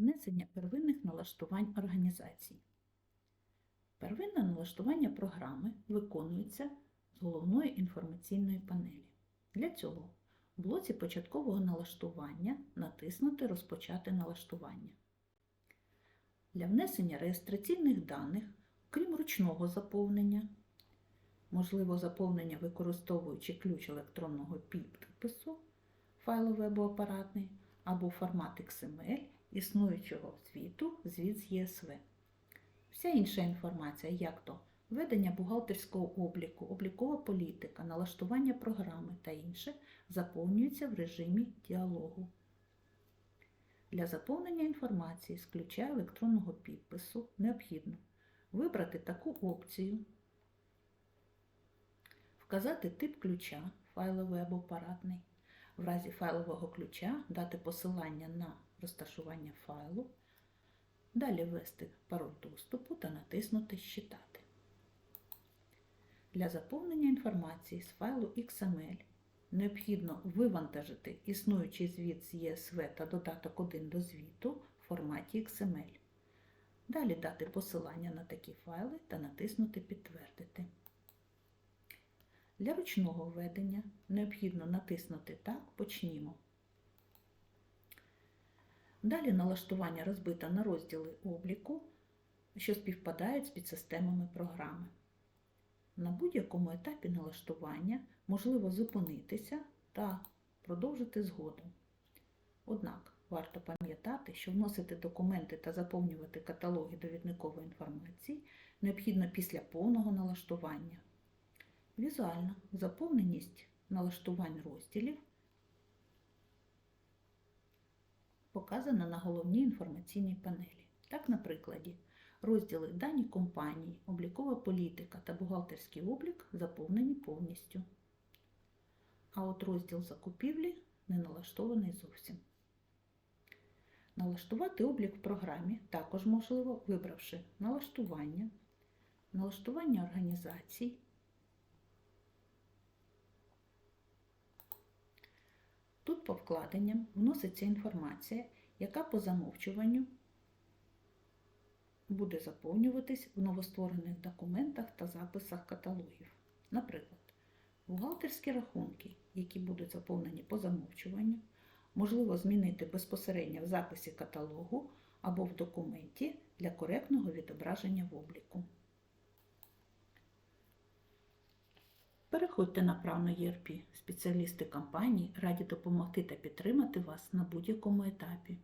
Внесення первинних налаштувань організації. Первинне налаштування програми виконується з головної інформаційної панелі. Для цього в блоці початкового налаштування натиснути Розпочати налаштування. Для внесення реєстраційних даних, крім ручного заповнення, можливо заповнення використовуючи ключ електронного підпису, файловий або апаратний, або формат XML існуючого звіту, звіт з ЄСВ. Вся інша інформація, як то ведення бухгалтерського обліку, облікова політика, налаштування програми та інше, заповнюється в режимі діалогу. Для заповнення інформації з ключа електронного підпису необхідно вибрати таку опцію, вказати тип ключа, файловий або апаратний, в разі файлового ключа дати посилання на розташування файлу, далі ввести пароль доступу та натиснути Считати. Для заповнення інформації з файлу XML необхідно вивантажити існуючий звіт з ЄСВ та додаток 1 до звіту в форматі XML. Далі дати посилання на такі файли та натиснути Підтвердити. Для ручного введення необхідно натиснути Так, почнімо. Далі налаштування розбито на розділи обліку, що співпадають з підсистемами програми. На будь-якому етапі налаштування можливо зупинитися та продовжити згодом. Однак варто пам'ятати, що вносити документи та заповнювати каталоги довідникової інформації необхідно після повного налаштування. Візуально заповненість налаштувань розділів показана на головній інформаційній панелі. Так, на прикладі, розділи Дані компанії, облікова політика та бухгалтерський облік заповнені повністю. А от розділ закупівлі не налаштований зовсім. Налаштувати облік в програмі також можливо, вибравши налаштування, налаштування організацій. Тут по вкладенням вноситься інформація, яка по замовчуванню буде заповнюватись в новостворених документах та записах каталогів. Наприклад, бухгалтерські рахунки, які будуть заповнені по замовчуванню, можливо змінити безпосередньо в записі каталогу або в документі для коректного відображення в обліку. Переходьте на правну ЄРП. Спеціалісти компанії раді допомогти та підтримати вас на будь-якому етапі.